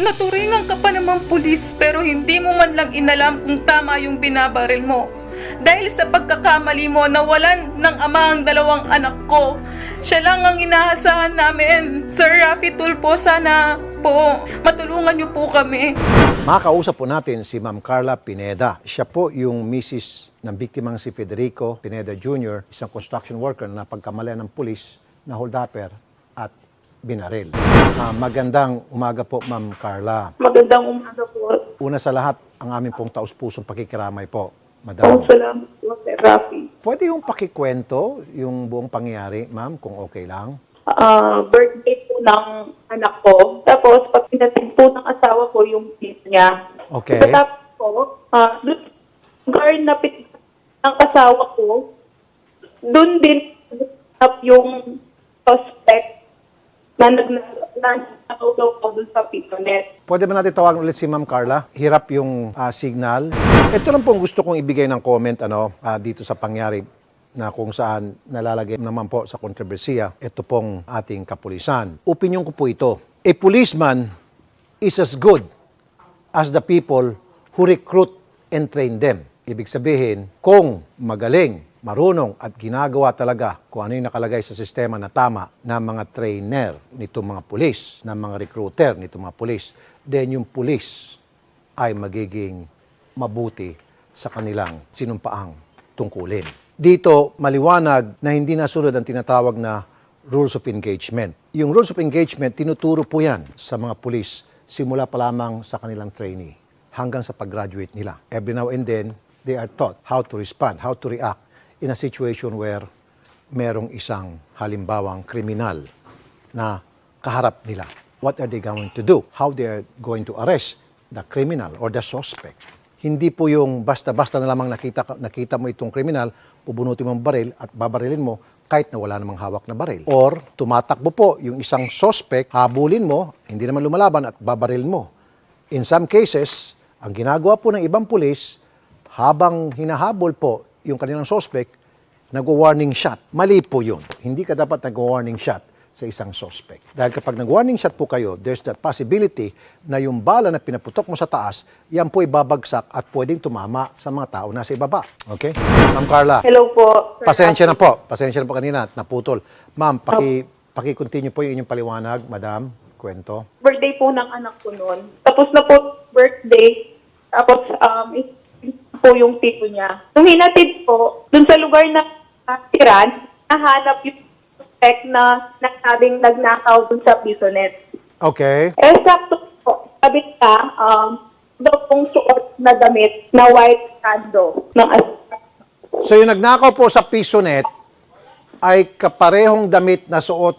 Naturingan ka pa namang pulis pero hindi mo man lang inalam kung tama yung binabaril mo. Dahil sa pagkakamali mo, nawalan ng ama ang dalawang anak ko. Siya lang ang inaasahan namin. Sir Rafi Tulpo, sana po matulungan niyo po kami. Makausap po natin si Ma'am Carla Pineda. Siya po yung misis ng biktimang si Federico Pineda Jr., isang construction worker na pagkamalian ng pulis na holdupper at binaril. Ah, magandang umaga po, Ma'am Carla. Magandang umaga po. Una sa lahat, ang aming pong taus-pusong pakikiramay po, Oh, Madam. salamat po, Sir Rafi. Pwede yung pakikwento yung buong pangyayari, ma'am, kung okay lang? Ah, birthday po ng anak ko. Tapos, pag pinatig po ng asawa ko yung pit niya. Okay. Tapos po, ah, doon, lugar na pit ng asawa ko, doon din up yung suspect na daw po doon sa pitonet. Pwede ba natin tawagan ulit si Ma'am Carla? Hirap yung ah, signal. Ito lang pong gusto kong ibigay ng comment ano, ah, dito sa pangyari na kung saan nalalagay naman po sa kontrobersiya ito pong ating kapulisan. Opinion ko po ito. A policeman is as good as the people who recruit and train them. Ibig sabihin, kung magaling, marunong at ginagawa talaga kung ano yung nakalagay sa sistema na tama ng mga trainer nitong mga pulis, ng mga recruiter nitong mga pulis, then yung pulis ay magiging mabuti sa kanilang sinumpaang tungkulin. Dito, maliwanag na hindi nasunod ang tinatawag na rules of engagement. Yung rules of engagement, tinuturo po yan sa mga pulis simula pa lamang sa kanilang trainee hanggang sa pag-graduate nila. Every now and then, they are taught how to respond, how to react in a situation where merong isang halimbawang kriminal na kaharap nila. What are they going to do? How they are going to arrest the criminal or the suspect? Hindi po yung basta-basta na lamang nakita, nakita mo itong kriminal, pubunutin mo ang baril at babarilin mo kahit na wala namang hawak na baril. Or tumatakbo po yung isang suspect, habulin mo, hindi naman lumalaban at babarilin mo. In some cases, ang ginagawa po ng ibang pulis, habang hinahabol po yung kanilang suspect, nag-warning shot. Mali po yun. Hindi ka dapat nag-warning shot sa isang suspect. Dahil kapag nag-warning shot po kayo, there's that possibility na yung bala na pinaputok mo sa taas, yan po babagsak at pwedeng tumama sa mga tao na sa ibaba. Okay? Ma'am Carla, Hello po. Sir pasensya na po. Pasensya na po kanina at naputol. Ma'am, paki, paki-continue po yung inyong paliwanag, madam. Kwento. birthday po ng anak ko noon. Tapos na po birthday. Tapos um, po yung tito niya. Nung hinatid po, dun sa lugar na tiran, nahanap yung suspect na nagsabing nagnakaw dun sa pisonet. Okay. Eh, sakto po, sabi niya, um, daw pong suot na damit na white sando ng as- So yung nagnakaw po sa PisoNet ay kaparehong damit na suot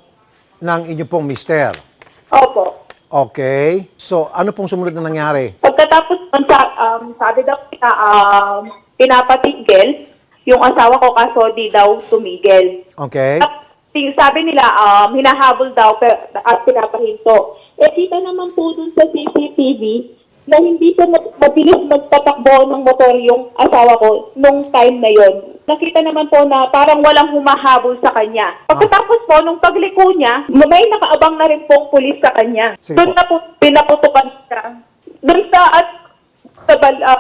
ng inyo pong mister. Opo. Okay. So ano pong sumunod na nangyari? Pagkatapos nun, sa, um, sabi daw niya, um, pinapatigil yung asawa ko kaso di daw tumigil. Okay. Tapos, sabi nila, um, hinahabol daw pero, at pinapahinto. Eh, kita naman po dun sa CCTV na hindi po mabilis magtatakbo ng motor yung asawa ko nung time na yon. Nakita naman po na parang walang humahabol sa kanya. Pagkatapos po, nung pagliko niya, may nakaabang na rin pong pulis sa kanya. Sige Doon po. na po pinaputukan siya. Doon sa at sa bal, uh,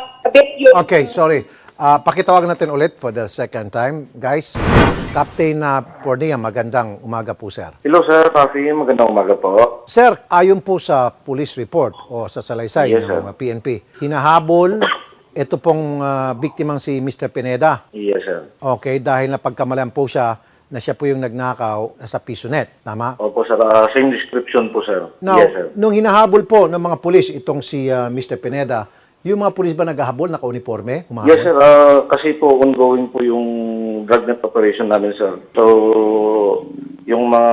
yun. Okay, sorry. Ah, pakitawag natin ulit for the second time. Guys, Captain na Pornia, magandang umaga po, sir. Hello sir, Rafi. Magandang umaga po. Sir, ayon po sa police report o sa salaysay Yes, ng sir. PNP, hinahabol ito pong ah, biktimang si Mr. Pineda. Yes sir. Okay, dahil napagkamalan po siya na siya po yung nagnakaw sa Pisonet. Tama? Opo sir, Ah, same description po sir. Now, yes sir. nung hinahabol po ng mga pulis itong si ah, Mr. Pineda, yung mga pulis ba naghahabol, naka-uniforme? Humahabol? Yes sir, Ah, kasi po ongoing po yung dragnet operation namin sir. So, yung mga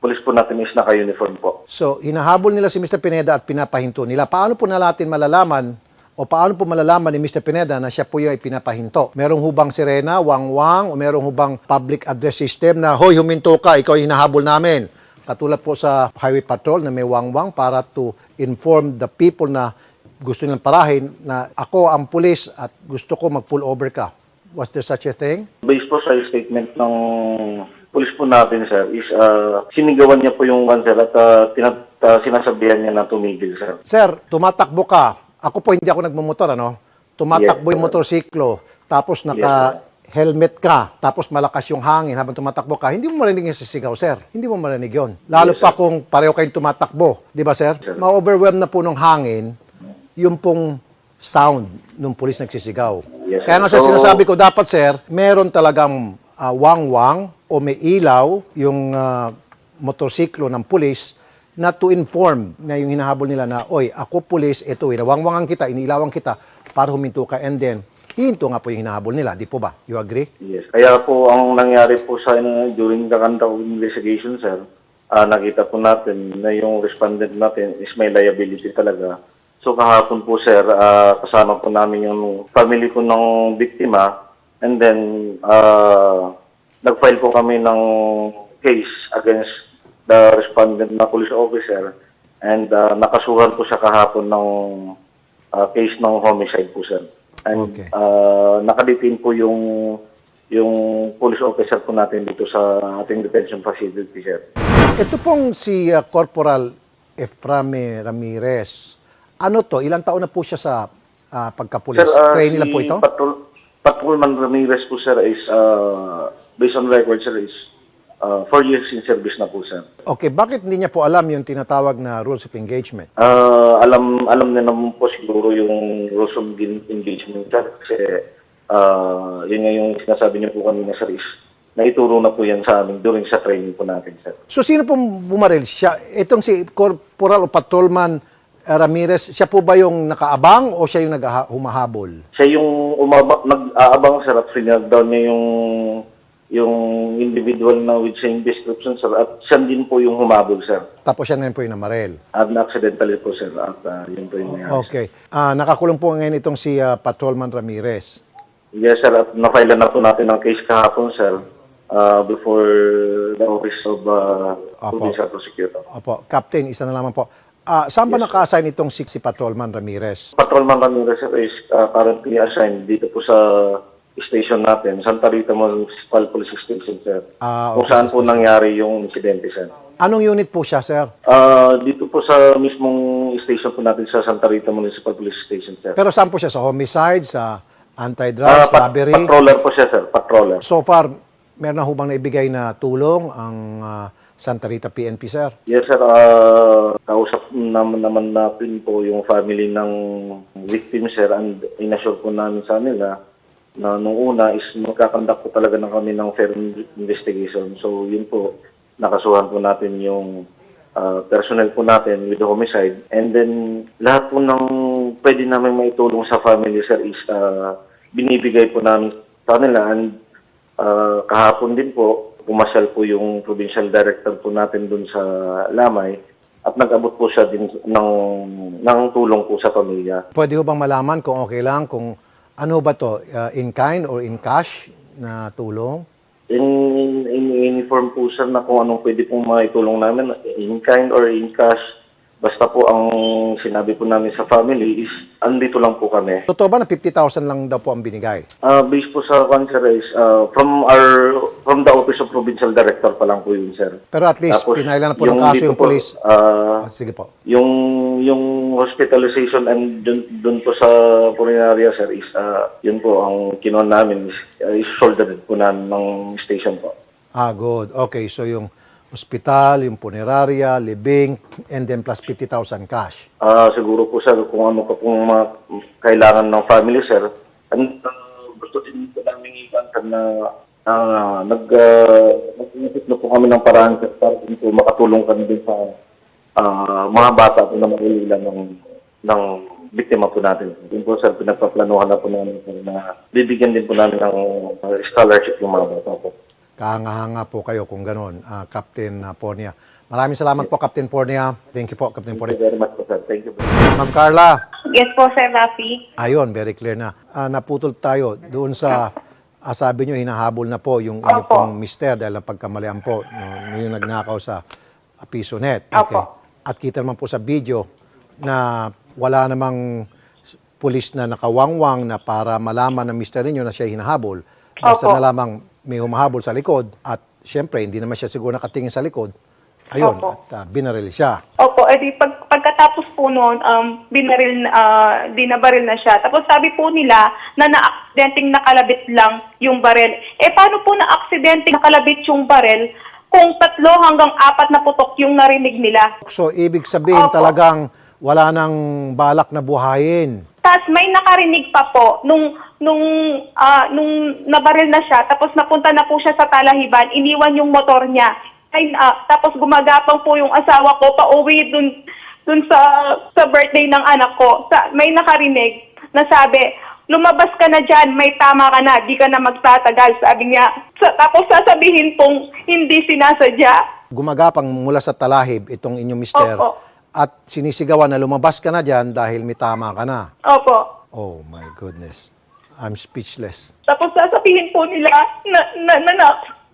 police po natin is naka-uniform po. So, hinahabol nila si Mr. Pineda at pinapahinto nila. Paano po na natin malalaman o paano po malalaman ni Mr. Pineda na siya po yung ay pinapahinto? Merong hubang sirena, wang-wang, o merong hubang public address system na, Hoy, huminto ka, ikaw yung hinahabol namin. Katulad po sa highway patrol na may wang-wang para to inform the people na gusto nilang parahin na ako ang pulis at gusto ko mag-pull over ka. Was there such a thing? Based po sa statement ng pulis po natin, sir, is ah, sinigawan niya po yung sir, at ah, tinat- ah, sinasabihan niya na tumigil, sir. Sir, tumatakbo ka. Ako po hindi ako nagmumotor, ano? Tumatakbo Yes, yung motorsiklo, tapos naka helmet ka, tapos malakas yung hangin habang tumatakbo ka, hindi mo marinig yung sisigaw, sir. Hindi mo marinig yon. Lalo Yes, pa kung pareho kayong tumatakbo. Di ba, sir? Sir. Ma-overwhelm na po ng hangin yung pong sound nung pulis nagsisigaw. Yes, Kaya nga sir, So- sinasabi ko, dapat, sir, meron talagang ah, wang-wang o may ilaw yung ah, motorsiklo ng pulis na to inform na yung hinahabol nila na, oy, ako pulis, ito, inawangwangan kita, inilawan kita para huminto ka and then, hinto nga po yung hinahabol nila. Di po ba? You agree? Yes. Kaya po ang nangyari po sa during the conduct of investigation, sir, ah, nakita po natin na yung respondent natin is may liability talaga. So kahapon po, sir, ah, kasama po namin yung family po ng biktima and then ah, nag-file po kami ng case against the respondent na police officer and ah, nakasuhan po siya kahapon ng ah, case ng homicide po, sir. And Okay. ah, nakadetain po yung yung police officer po natin dito sa ating detention facility, sir. Ito pong si ah, Corporal Eframe Ramirez. Ano to? Ilang taon na po siya sa ah, pagkapulis? ah, Trainee lang si po ito? Patrol, Patrolman Ramirez po, sir, is ah, based on record, sir, is ah, four years in service na po, sir. Okay, bakit hindi niya po alam yung tinatawag na rules of engagement? Ah, alam alam na naman po siguro yung rules of en- engagement sir kasi ah, yun nga yung sinasabi niyo po kanina sir is naituro na po yan sa amin during sa training po natin sir. So sino pong bumaril? Siya, itong si Corporal o Patrolman Ramirez, siya po ba yung nakaabang o siya yung nag humahabol? Siya yung umaba, nag-aabang sir at finag down niya yung yung individual na with same description sir at siya din po yung humabol sir. Tapos siya na rin po yung namaril. At na-accidentally po sir at ah, yun po yung nangyari. Okay. Ah, nakakulong po ngayon itong si ah, Patrolman Ramirez. Yes sir at na-file na po natin ang case kahapon sir ah, before the office of uh, Apo. Provincial Prosecutor. Opo, Captain, isa na lamang po. Ah, saan ba naka-assign itong si, si Patrolman Ramirez? Patrolman Ramirez sir is uh, currently assigned dito po sa station natin, Santa Rita Municipal Police Station, sir. Ah, Kung okay. saan po nangyari yung insidente, sir. Anong unit po siya, sir? Ah, dito po sa mismong station po natin sa Santa Rita Municipal Police Station, sir. Pero saan po siya? Sa homicide, sa Ah, anti-drugs, pat- robbery? patroller po siya, sir. Patroller. So far, meron na hubang naibigay na tulong ang ah, Santa Rita PNP, sir? Yes, sir. Ah, kausap naman, naman natin po yung family ng victim, sir, and inassure po namin sa nila na nung una is magkakandak po talaga ng kami ng fair investigation. So, yun po, nakasuhan po natin yung ah, personnel po natin with the homicide. And then, lahat po ng pwede namin maitulong sa family, sir, is ah, binibigay po namin sa kanila. And ah, kahapon din po, pumasyal po yung provincial director po natin dun sa Lamay at nag-abot po siya din ng, ng tulong po sa pamilya. Pwede ho bang malaman kung okay lang, kung ano ba to, ah, in kind or in cash na tulong? In, in, inform po sir na kung anong pwede pong maitulong namin, in kind or in cash. Basta po ang sinabi po namin sa family is, andito lang po kami. Totoo ba na 50,000 lang daw po ang binigay? Uh, based po sa cancer is, uh, from our, from the Office of Provincial Director pa lang po yun, sir. Pero at least, Tapos, pinailan na po ng kaso yung po, police. ah, Ah, sige po. yung yung hospitalization and dun, dun po sa Purinaria, sir, is, ah, yun po, ang kinuha namin is, uh, is shouldered po namin ng station po. Ah, good. Okay, so yung hospital, yung puneraria, living, and then plus 50,000 cash. Ah, siguro po, sir, kung ano pa pong mga kailangan ng family, sir. And ah, gusto din po namin ibantan na ah, nag, uh, nag na po kami ng paraan sir, para din po makatulong kami din sa ah, mga bata po na maulila ng, ng biktima po natin. Yun po, sir, pinagpaplanuhan na po namin na bibigyan din po namin ng ah, scholarship yung mga bata po. Kahanga-hanga po kayo kung ganon, ah, Captain ah, Pornia. Maraming salamat po, Captain Pornia. Thank you po, Captain Thank you Pornia. very much po, sir. Thank you po. Ma'am Carla, Yes po, Sir Rafi. ayun, very clear na. Ah, naputol tayo doon sa, ah, sabi nyo, hinahabol na po yung inyong Opo. pong mister dahil napagkamalian po, no, yung nagnakaw sa piso net. Opo. At kita naman po sa video na wala namang pulis na nakawangwang na para malaman ng mister ninyo na siya hinahabol. Basta Opo. na lamang may humahabol sa likod at siyempre, hindi naman siya siguro nakatingin sa likod. Ayun, Opo. at ah, binaril siya. Opo, edi pag, pagkatapos po noon, um, binaril, ah, dinabaril na siya. Tapos sabi po nila na na-aksidenteng nakalabit lang yung baril. Eh paano po na-aksidenteng nakalabit yung baril kung tatlo hanggang apat na putok yung narinig nila? So, ibig sabihin Opo. talagang wala nang balak na buhayin. Tapos may nakarinig pa po nung nung ah, nung nabaril na siya tapos napunta na po siya sa talahiban, iniwan yung motor niya. Ay, ah, tapos gumagapang po yung asawa ko pauwi dun dun sa sa birthday ng anak ko. Sa, may nakarinig na sabi, lumabas ka na dyan, may tama ka na, di ka na magtatagal, sabi niya. Sa, tapos sasabihin pong hindi sinasadya. Gumagapang mula sa talahib itong inyong mister Opo. at sinisigawan na lumabas ka na dyan dahil may tama ka na. Opo. Oh my goodness. I'm speechless. Tapos sasabihin po nila na, na, na, na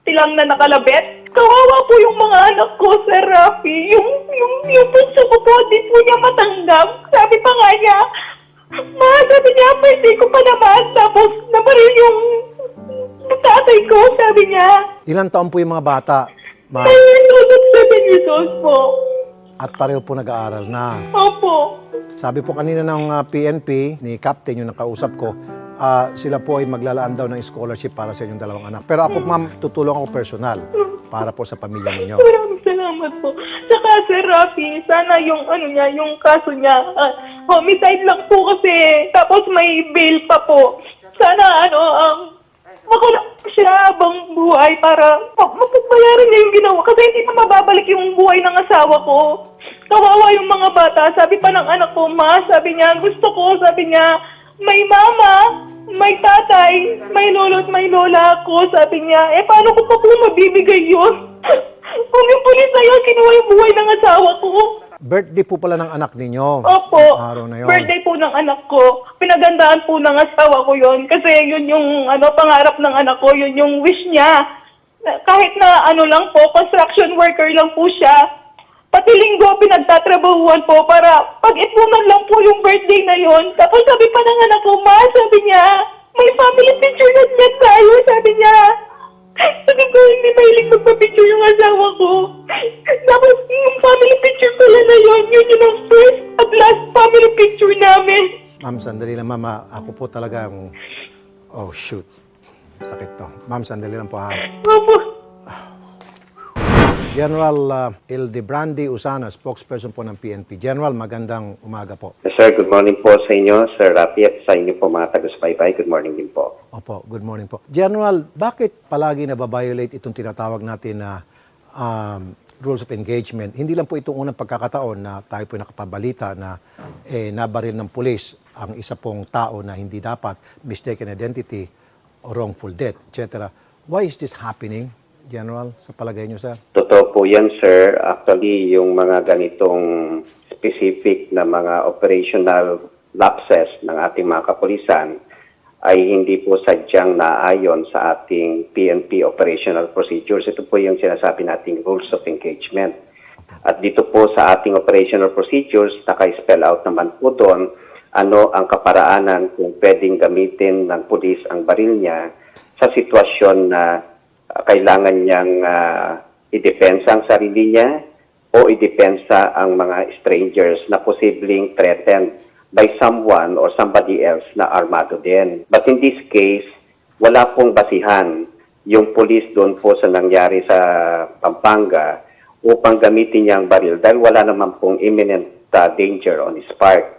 silang na nakalabit. Kawawa po yung mga anak ko, Sir Rafi. Yung, yung, yung bunso ko po, di po niya matanggap. Sabi pa nga niya, Ma, sabi niya, birthday ko pa naman. Tapos nabaril yung tatay ko, sabi niya. Ilan taon po yung mga bata, ma'am? Ay, nunod seven years old po. At pareho po nag-aaral na. Opo. Sabi po kanina ng ah, PNP, ni Captain, yung nakausap ko, ah, sila po ay maglalaan daw ng scholarship para sa inyong dalawang anak. Pero ako, ma'am, tutulong ako personal para po sa pamilya ninyo. Maraming salamat po. Saka Sir Rafi, sana yung ano niya, yung kaso niya, ah, homicide lang po kasi, tapos may bail pa po. Sana ano, um, makulong siya habang buhay para ma- mapagbayaran niya yung ginawa. Kasi hindi na mababalik yung buhay ng asawa ko. Kawawa yung mga bata. Sabi pa ng anak ko, ma, sabi niya, gusto ko, sabi niya, may mama, may tatay, may lolo't may lola ako, sabi niya. Eh, paano ko pa po mabibigay yun? Kung yung pulis na yun, kinuha yung buhay ng asawa ko. Birthday po pala ng anak ninyo. Opo. Araw na yun. Birthday po ng anak ko. Pinagandaan po ng asawa ko yon Kasi yun yung ano, pangarap ng anak ko. Yun yung wish niya. Na- Kahit na ano lang po, construction worker lang po siya. Pati linggo pinagtatrabahuan po para pag-ipunan lang po yung birthday na yon. Tapos sabi pa ng anak ko, ma, sabi niya, may family picture na niya tayo, sabi niya. Sabi ko, hindi mahilig magpa-picture yung asawa ko. Tapos, yung family picture pala na yun, yun yun ang first at last family picture namin. Ma'am, sandali lang, ma'am. ah, Ako po talaga ang... Oh, shoot. Sakit to. Ma'am, sandali lang po ha. Opo. General uh, Ildebrandi Usana, spokesperson po ng PNP. General, magandang umaga po. Yes, Sir, good morning po sa inyo, Sir Rafi, at sa inyo po mga taga-subaybay. Good morning din po. Opo, good morning po. General, bakit palagi nababiolate itong tinatawag natin na um, rules of engagement? Hindi lang po itong unang pagkakataon na tayo po nakapabalita na eh, nabaril ng pulis ang isa pong tao na hindi dapat, mistaken identity, or wrongful death, etc. Why is this happening, General, sa palagay niyo, sir? Totoo po yan, Sir. Actually, yung mga ganitong specific na mga operational lapses ng ating mga kapulisan ay hindi po sadyang naayon sa ating PNP operational procedures. Ito po yung sinasabi nating rules of engagement. At dito po sa ating operational procedures, naka-spell out naman po doon ano ang kaparaanan kung pwedeng gamitin ng pulis ang baril niya sa sitwasyon na uh, kailangan niyang uh, idepensa ang sarili niya o idepensa ang mga strangers na posibleng threatened by someone or somebody else na armado din. But in this case, wala pong basihan yung police doon po sa nangyari sa Pampanga upang gamitin niya ang baril dahil wala naman pong imminent uh, danger on his part.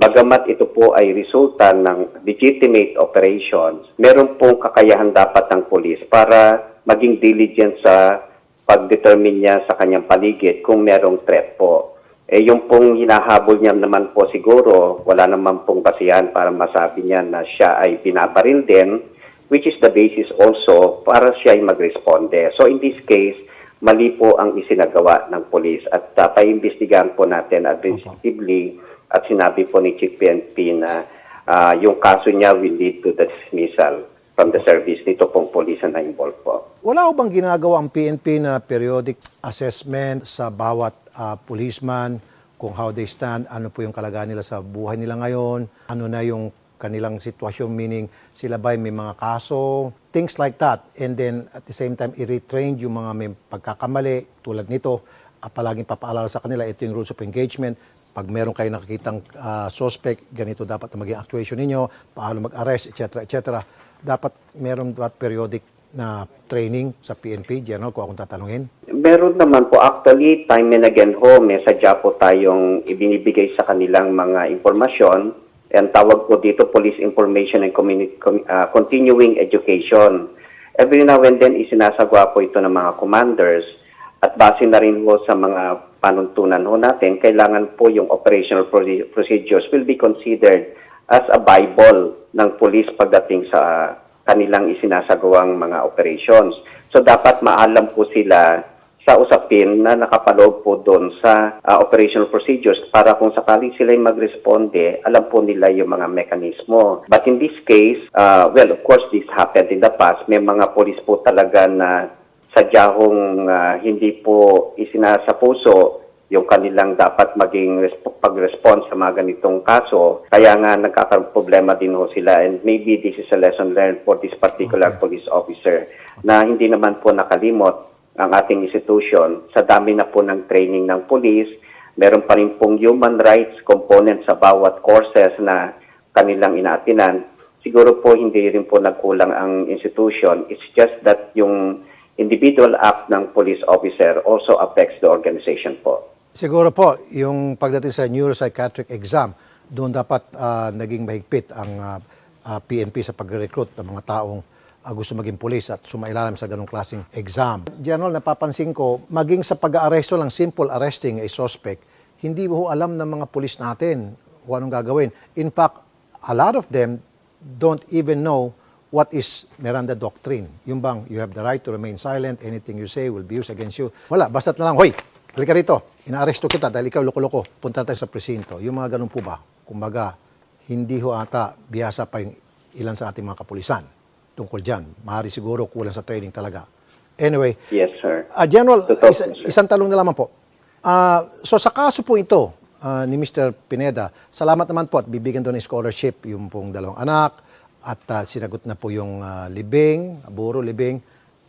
Bagamat ito po ay resulta ng legitimate operations, meron pong kakayahan dapat ng pulis para maging diligent sa pag-determine niya sa kanyang paligid kung merong threat po. Eh yung pong hinahabol niya naman po siguro, wala naman pong basihan para masabi niya na siya ay binabaril din, which is the basis also para siya ay magresponde. So in this case, mali po ang isinagawa ng polis at uh, paimbestigahan po natin administratively at sinabi po ni Chief PNP na ah, yung kaso niya will lead to the dismissal from the service nito pong polis na involved po. Wala ko bang ginagawa ang PNP na periodic assessment sa bawat ah, policeman kung how they stand, ano po yung kalagayan nila sa buhay nila ngayon, ano na yung kanilang sitwasyon, meaning sila ba may mga kaso, things like that. And then at the same time, i-retrain yung mga may pagkakamali tulad nito, uh, palaging papaalala sa kanila, ito yung rules of engagement. Pag meron kayo nakikitang ah, suspect, ganito dapat maging actuation ninyo, paano mag-arrest, etc. etc. Dapat meron dapat periodic na training sa PNP, General, kung akong tatanungin. Meron naman po actually time and again ho, may sadya po tayong ibinibigay sa kanilang mga impormasyon. Ang tawag po dito Police Information and Communi- Com- ah, Continuing Education. Every now and then isinasagawa po ito ng mga commanders at base na rin ho sa mga panuntunan ho natin, kailangan po yung operational proce- procedures will be considered as a bible ng police pagdating sa kanilang isinasagawang mga operations. So dapat maalam po sila sa usapin na nakapaloob po doon sa ah, operational procedures para kung sakaling sila magresponde, alam po nila yung mga mekanismo. But in this case, ah, well, of course, this happened in the past. May mga police po talaga na sadyahong ah, hindi po isinasa puso yung kanilang dapat maging resp- pag-response sa mga ganitong kaso. Kaya nga nagkakaroon problema din ho sila and maybe this is a lesson learned for this particular police officer na hindi naman po nakalimot ang ating institution sa dami na po ng training ng police. Meron pa rin pong human rights component sa bawat courses na kanilang inaatinan. Siguro po hindi rin po nagkulang ang institution. It's just that yung individual act ng police officer also affects the organization po. Siguro po, yung pagdating sa neuropsychiatric exam, doon dapat ah, naging mahigpit ang ah, ah, PNP sa pag-recruit ng mga taong ah, gusto maging pulis at sumailalim sa ganong klaseng exam. General, napapansin ko, maging sa pag-aaresto lang, simple arresting a suspect, hindi mo alam ng mga pulis natin kung anong gagawin. In fact, a lot of them don't even know what is Miranda Doctrine. Yung bang, you have the right to remain silent, anything you say will be used against you. Wala, basta't na lang, hoy, halika rito, inaaresto kita dahil ikaw loko-loko, punta tayo sa presinto. Yung mga ganun po ba, kumbaga, hindi ho ata biyasa pa yung ilan sa ating mga kapulisan tungkol dyan. Maaari siguro kulang sa training talaga. Anyway, Yes, sir. Ah, General, Totoo isa- sir. isang talong na lamang po. Ah, so sa kaso po ito ah, ni Mr. Pineda, salamat naman po at bibigyan doon ng scholarship yung pong dalawang anak at ah, sinagot na po yung ah, libing, buro libing,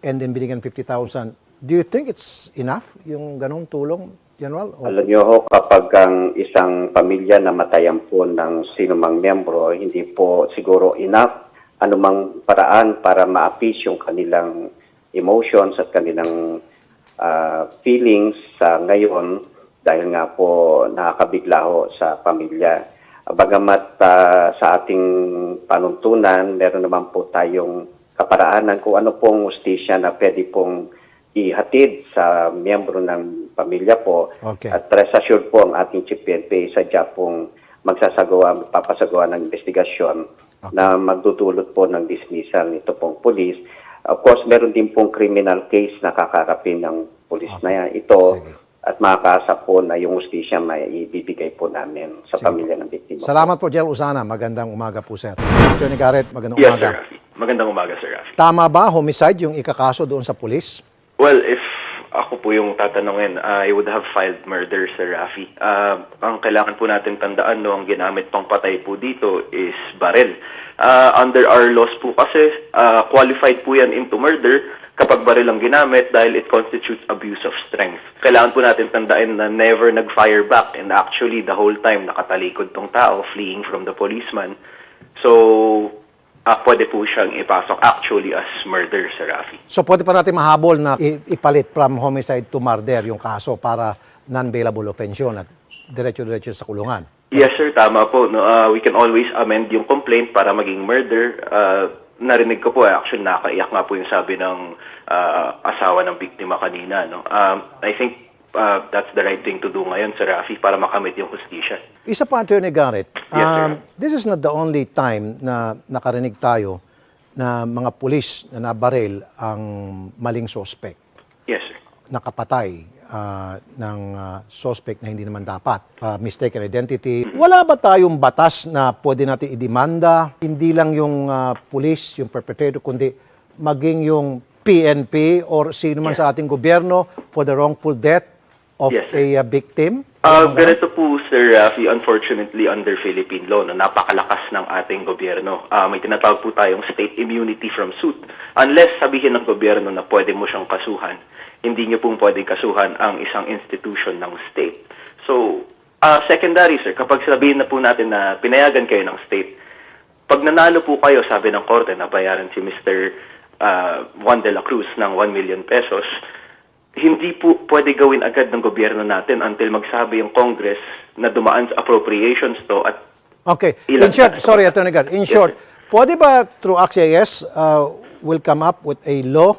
and then binigyan 50,000. Do you think it's enough yung ganong tulong, General? O- Alam niyo ho, kapag ang isang pamilya namatayan po ng sinumang miyembro, hindi po siguro enough anumang paraan para ma-appease yung kanilang emotions at kanilang ah, feelings sa ngayon dahil nga po nakakabigla ho sa pamilya. Bagamat ah, sa ating panuntunan, meron naman po tayong kaparaanan kung ano pong ustisya na pwede pong ihatid sa miyembro ng pamilya po. Okay. At rest assured po ang ating Chief PNP sadya pong magsasagawa, papasagawa ng investigasyon na magdudulot po ng dismissal nito pong pulis. Of course, meron din pong criminal case na kakarapin ng pulis na yan. Ito Sige. At makakaasa po na yung justisya may ibibigay po namin sa Sige. pamilya ng biktima. Salamat po, General Usana. Magandang umaga po, sir. Attorney Garrett, magandang Yes, umaga. Sir. Magandang umaga, Sir Rafi. Tama ba homicide yung ikakaso doon sa pulis? Well, if ako po yung tatanungin, I would have filed murder, Sir Rafi. Ah, ang kailangan po natin tandaan, no, ang ginamit pang patay po dito is baril. Ah, under our laws po kasi, ah, qualified po yan into murder kapag baril ang ginamit dahil it constitutes abuse of strength. Kailangan po natin tandaan na never nag-fire back and actually the whole time nakatalikod tong tao fleeing from the policeman. So, ah, pwede po siyang ipasok actually as murder, Sir Rafi. So pwede pa natin mahabol na ipalit from homicide to murder yung kaso para non-bailable offense yun at diretso-diretso sa kulungan. Yes, sir. Tama po. No, uh, we can always amend yung complaint para maging murder. Uh, narinig ko po, eh, actually, nakaiyak nga po yung sabi ng uh, asawa ng biktima kanina. No? Um, I think uh, that's the right thing to do ngayon, Sir Rafi, para makamit yung hustisya. Isa pa, Attorney Garrett, Yes, sir. um, this is not the only time na nakarinig tayo na mga pulis na nabaril ang maling suspect, Yes, sir. nakapatay ah, ng ah, suspect na hindi naman dapat, ah, mistaken identity. Wala ba tayong batas na pwede natin idemanda? Hindi lang yung ah, pulis, yung perpetrator, kundi maging yung PNP or sino man Yeah. sa ating gobyerno for the wrongful death of Yes, a ah, victim? Ah, ganito po, Sir Rafi, unfortunately, under Philippine law, no, napakalakas ng ating gobyerno. Ah, may tinatawag po tayong state immunity from suit. Unless sabihin ng gobyerno na pwede mo siyang kasuhan, hindi niyo pong pwedeng kasuhan ang isang institution ng state. So, ah, secondary, sir, kapag sabihin na po natin na pinayagan kayo ng state, pag nanalo po kayo, sabi ng korte, na bayaran si Mr. ah, Juan de la Cruz ng 1 million pesos, hindi po pwede gawin agad ng gobyerno natin until magsabi yung Congress na dumaan sa appropriations to at Okay. In short, sorry, Attorney Gar. In Yes, short, pwede ba through AXIS uh, will come up with a law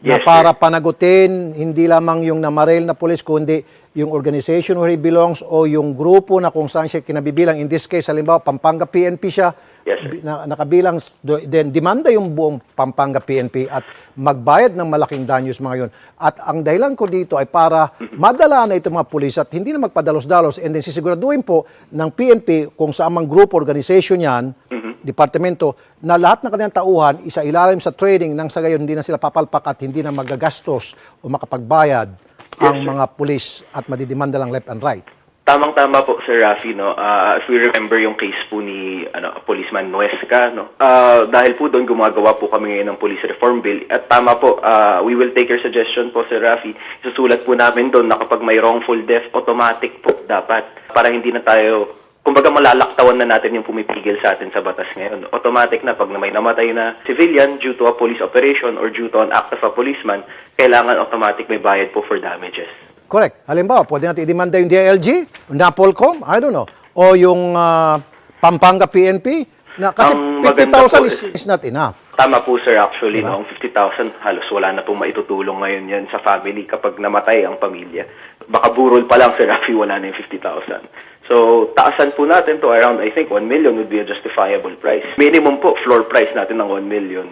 na Yes, para sir. panagutin hindi lamang yung namarel na police kundi yung organization where he belongs o yung grupo na kung saan siya kinabibilang. In this case, halimbawa, Pampanga PNP siya, Yes, sir. na, nakabilang, then demanda yung buong Pampanga PNP at magbayad ng malaking danyos mga yun. At ang dahilan ko dito ay para madala na itong mga pulis at hindi na magpadalos-dalos and then sisiguraduhin po ng PNP kung sa amang group organization yan, departamento, na lahat ng kanilang tauhan isa ilalim sa training nang sa gayon hindi na sila papalpak at hindi na magagastos o makapagbayad ang sir. mga pulis at madidimanda lang left and right. tamang-tama po Sir Rafi no Ah, if we remember yung case po ni ano policeman Nuesca no Ah, dahil po doon gumagawa po kami ngayon ng police reform bill at tama po ah, we will take your suggestion po Sir Rafi susulat po namin doon na kapag may wrongful death automatic po dapat para hindi na tayo kumbaga malalaktawan na natin yung pumipigil sa atin sa batas ngayon. Automatic na pag may namatay na civilian due to a police operation or due to an act of a policeman, kailangan automatic may bayad po for damages. Correct. Halimbawa, pwede natin idemanda yung DILG, Napolcom, I don't know, o yung ah, Pampanga PNP, na kasi Ang maganda 50,000 po is, is- is not enough. Tama po sir, actually, Diba? noong 50,000 halos wala na pong maitutulong ngayon yan sa family kapag namatay ang pamilya. Baka burol pa lang sir Rafi, wala na yung 50,000. So, taasan po natin to around, I think, 1 million would be a justifiable price. Minimum po, floor price natin ng 1 million,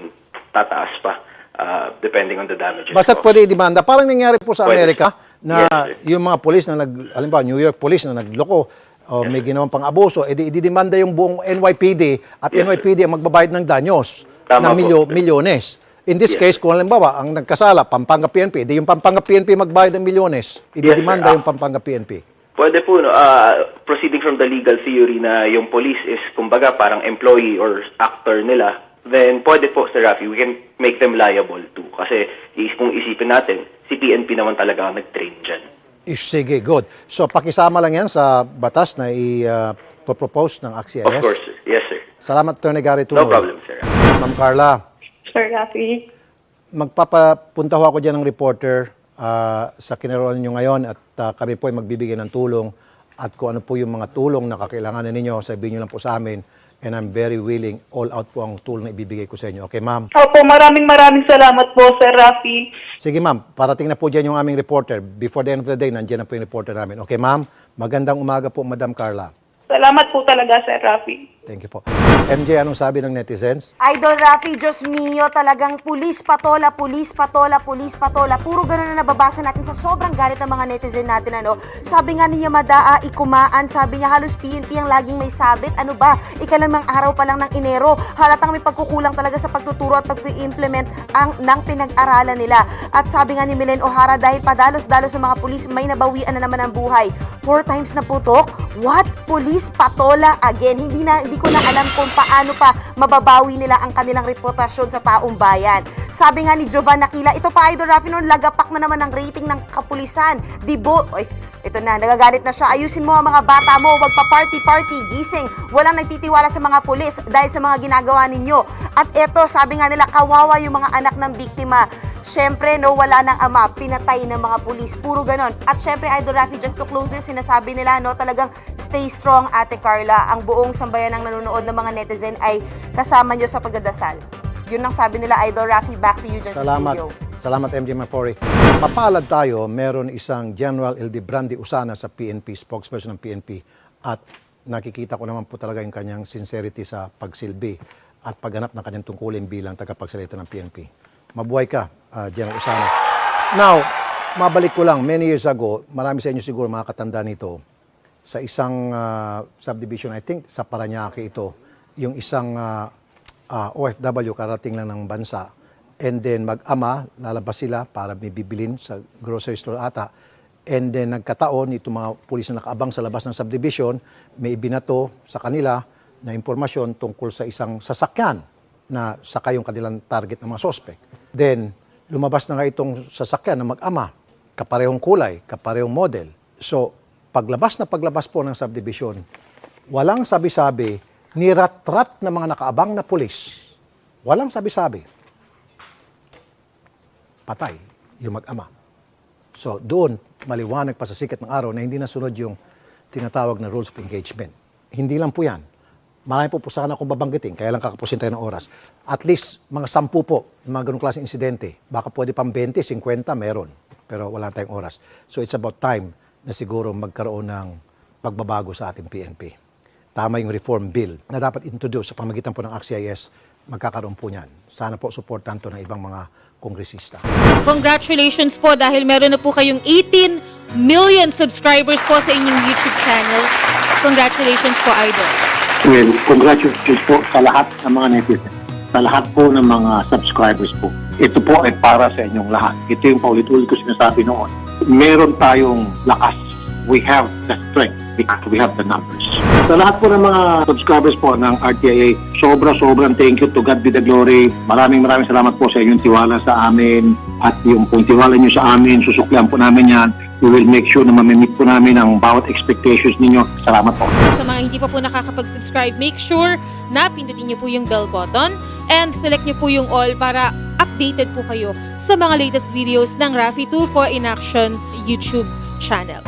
tataas pa, uh, depending on the damages. Basta po. pwede idemanda. Parang nangyari po sa Pwede. Amerika na Yes, sir. yung mga polis na nag, halimbawa New York police na nagloko o may ginawang pang-abuso, edi ididemanda yung buong NYPD at Yes. NYPD ang magbabayad ng danyos Tama ng po, milyo, sir. milyones. In this Yes, case, kung halimbawa, ang nagkasala, Pampanga PNP, di yung Pampanga PNP magbayad ng milyones, ididemanda sir. yung Pampanga PNP. Pwede po, no, ah, proceeding from the legal theory na yung police is, kumbaga, parang employee or actor nila, then pwede po, Sir Rafi, we can make them liable too. Kasi is, kung isipin natin, si PNP naman talaga ang nag-train dyan. Is, sige, good. So, pakisama lang yan sa batas na i-propose ng AXIS. Of course, sir. Yes, sir. Salamat, Attorney Gary No Tumul. problem, sir. Ma'am Carla, Sir Rafi. magpapapunta ho ako dyan ng reporter ah, sa kinaroonan nyo ngayon at ah, kami po ay magbibigay ng tulong at kung ano po yung mga tulong na kakailanganin ninyo, sabihin nyo lang po sa amin and I'm very willing, all out po ang tulong na ibibigay ko sa inyo. Okay, ma'am? Opo, maraming maraming salamat po, Sir Rafi. Sige, ma'am. Parating na po dyan yung aming reporter. Before the end of the day, nandiyan na po yung reporter namin. Okay, ma'am? Magandang umaga po, Madam Carla. Salamat po talaga, Sir Rafi. Thank you po. MJ, anong sabi ng netizens? Idol Rafi, Diyos mio, talagang pulis patola, pulis patola, pulis patola. Puro ganun na nababasa natin sa sobrang galit ng mga netizen natin. Ano? Sabi nga ni Yamada, ah, ikumaan, sabi niya halos PNP ang laging may sabit. Ano ba? Ikalamang araw pa lang ng Enero. Halatang may pagkukulang talaga sa pagtuturo at pag-implement ang ng pinag-aralan nila. At sabi nga ni Milen O'Hara, dahil padalos-dalos sa mga pulis, may nabawian na naman ang buhay. Four times na putok? What? Pulis patola again? Hindi na hindi ko na alam kung paano pa mababawi nila ang kanilang reputasyon sa taong bayan. Sabi nga ni Jovan Aquila, ito pa Idol Rafi noon, lagapak na naman ang rating ng kapulisan. Dibo, oy, ito na, nagagalit na siya. Ayusin mo ang mga bata mo, wag pa party-party, gising. Walang nagtitiwala sa mga pulis dahil sa mga ginagawa ninyo. At ito, sabi nga nila, kawawa yung mga anak ng biktima. Siyempre, no, wala nang ama, pinatay ng mga pulis. Puro ganon. At siyempre, Idol Rafi, just to close this, sinasabi nila, no, talagang stay strong, Ate Carla. Ang buong sambayan ng nanonood ng mga netizen ay kasama nyo sa pagdadasal. Yun ang sabi nila, Idol Rafi, back to you dyan sa Salamat. studio. Salamat, MJ Mafori. Mapalad tayo, meron isang General Ildebrandi Usana sa PNP, spokesperson ng PNP. At nakikita ko naman po talaga yung kanyang sincerity sa pagsilbi at pagganap ng kanyang tungkulin bilang tagapagsalita ng PNP. Mabuhay ka, ah, General Usana. Now, mabalik ko lang, many years ago, marami sa inyo siguro makakatanda nito, sa isang ah, subdivision, I think sa Paranaque ito, yung isang ah, ah, OFW karating lang ng bansa and then mag-ama, lalabas sila para may bibilin sa grocery store ata And then nagkataon, itong mga pulis na nakaabang sa labas ng subdivision, may ibinato sa kanila na impormasyon tungkol sa isang sasakyan na saka yung kanilang target ng mga suspect. Then, lumabas na nga itong sasakyan na mag-ama, kaparehong kulay, kaparehong model. So, paglabas na paglabas po ng subdivision, walang sabi-sabi, niratrat ng mga nakaabang na pulis. Walang sabi-sabi. Patay yung mag-ama. So, doon, maliwanag pa sa sikat ng araw na hindi nasunod yung tinatawag na rules of engagement. Hindi lang po yan. Marami po po sana akong babanggitin, kaya lang kakapusin tayo ng oras. At least, mga sampu po, mga ganong klaseng insidente. Baka pwede pang 20, 50, meron. Pero wala tayong oras. So, it's about time na siguro magkaroon ng pagbabago sa ating PNP. Tama yung reform bill na dapat introduce sa pamagitan po ng AXIS, magkakaroon po niyan. Sana po supportan to ng ibang mga kongresista. Congratulations po dahil meron na po kayong 18 million subscribers po sa inyong YouTube channel. Congratulations po, Idol. Well, congratulations po sa lahat ng mga netizen, sa lahat po ng mga subscribers po. Ito po ay para sa inyong lahat. Ito yung paulit-ulit ko sinasabi noon. Meron tayong lakas. We have the strength because we have the numbers. Sa lahat po ng mga subscribers po ng RTIA, sobra-sobrang thank you to God be the glory. Maraming maraming salamat po sa inyong tiwala sa amin at yung kung tiwala nyo sa amin, susuklian po namin yan. We will make sure na mamimit po namin ang bawat expectations ninyo. Salamat po. Sa mga hindi pa po nakakapag-subscribe, make sure na pindutin niyo po yung bell button and select niyo po yung all para updated po kayo sa mga latest videos ng Rafi 24 in Action YouTube channel.